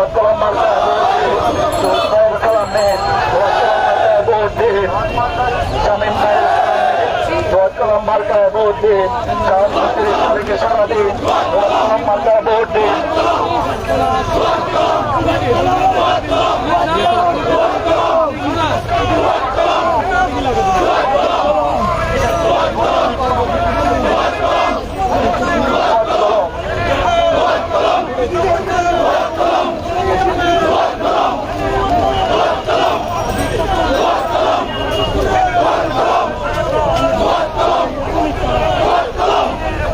দোয়াত কলম মার্কা ভোট দিন মার্কা ভোট দিন শামীম ভাইয়ের সালামে দোয়াত কলম মার্কা ভোট দিন সারাদিন তারিখে সারাদিন দোয়াত কলম মার্কা ভোট দিন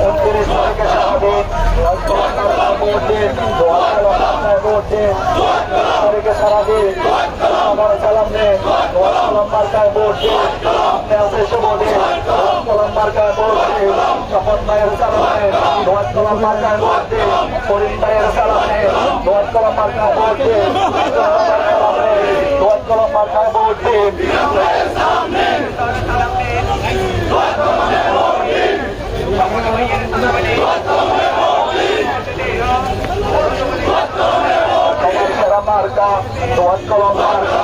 উনত্রিশ তারিখে সারাদিন দোয়াত কলম মার্কা ভোট দিন দোয়াত কলম মার্কা ভোট দিন সারাদিন আমার সালাম নে কলম মার্কায় বসে আপনি আছে দোয়াত কলম মার্কায় বসে স্বপন ভাইয়ের সালামে দোয়াত কলম মার্কায় বসে করিম ভাইয়ের সালামে দোয়াত কলম মার্কায় ভোট দিন কলম মার্কায় বসে সবার সেরা মার্কা দোয়াত কলম মার্কা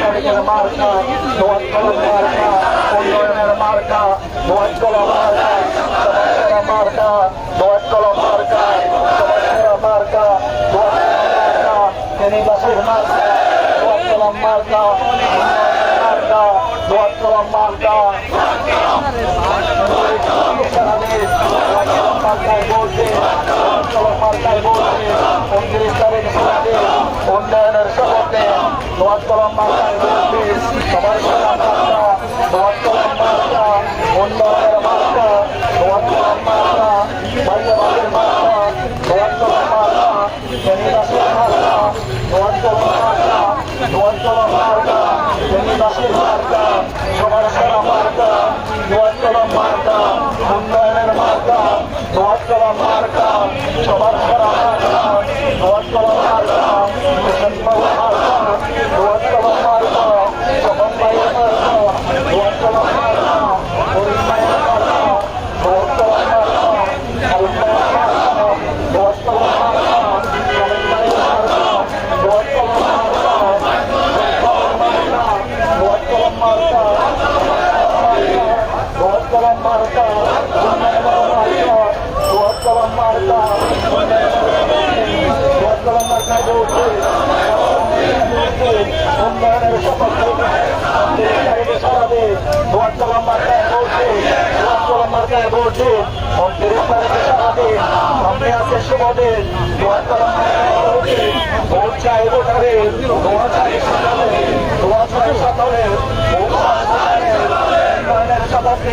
তারিখের মার্কা দোয়াত কলম মার্কা উন্নয়নের মার্কা দোয়াত কলম মার্কা সবার সেরা মার্কা দোয়াত কলম মার্কা সবার সেরা মার্কা দোয়াত কলম মার্কা ফেনীবাসীর মার্কা দোয়াত কলম মার্কা উন্নয়নের মার্কা দোয়াত কলম মার্কা উন্নয়নের শপথে দোয়াত কলম মার্কায় বলতে সবার কলম মার্কা দোয়াত কলম মার্কা উন্নয়নের মার্কা দোয়াত কলম মার্কা বাইরের মার্কা দোয়াত কলম মার্কা ফেনীবাসীর মার্কা দোয়াত কলম মার্কা দোয়াত কলম মার্কা ফেনীবাসীর মার্কা সবার সেরা মার্কা দোয়াত কলম মার্কা উন্নয়নের মার্কা দোয়াত কলম মার্কা সবার সেরা মার্কা দোয়াত কলম মার্কা হোসেনবাবু মার্কা দোয়াত কলম মার্কা স্বপন ভাইয়ের মার্কা দোয়াত কলম মার্কা করিম ভাইয়ের মার্কা দোয়াত কলম মার্কা আলম ভাইয়ের মার্কা দোয়াত কলম মার্কা করিম ভাইয়ের মার্কা দোয়াত কলম মার্কা দোয়াত কলম মার্কা দোয়াত কলম মার্কা দোয়াত কলম মার্কা দোয়াত কলম মার্কা বলতে উন্নয়নের শপথ দোয়াত কলম মার্কায় দোয়াত কলম মার্কায় বলতে উনত্রিশ তারিখে সারাদিন সামনে আছে দোয়াত কলম মার্কায় বলতে ভোট চাই ভোটারে দোয়া চাই সকালে দোয়া চাই সকালে উন্নয়নের শপথে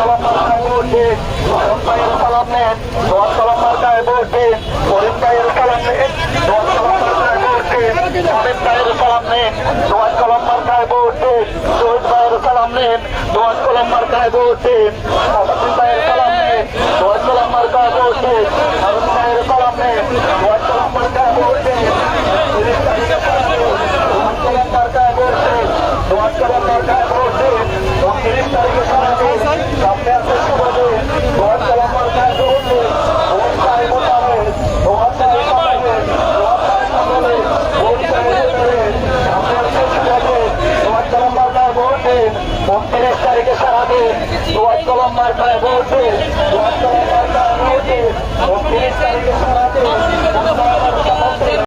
সালাম নেন দোয়াত কলম মার্কায় ভোট দিন হামিদ ভাইয়ের সালাম নেন দোয়াত কলম মার্কায় ভোট দিন শহীদ ভাইয়ের সালাম নেন দোয়াত কলম মার্কায় ভোট দিন ভাইয়ের সালাম নেন দোয়াত কলম মার্কায় ভোট দিন ভাইয়ের সালাম নেন তারিখে সারা দিন দোয়াজ কলম মার্কায় ভোটে দোয়াজ কলম মার্কায় ভোটে উনত্রিশ তারিখে সারা দিন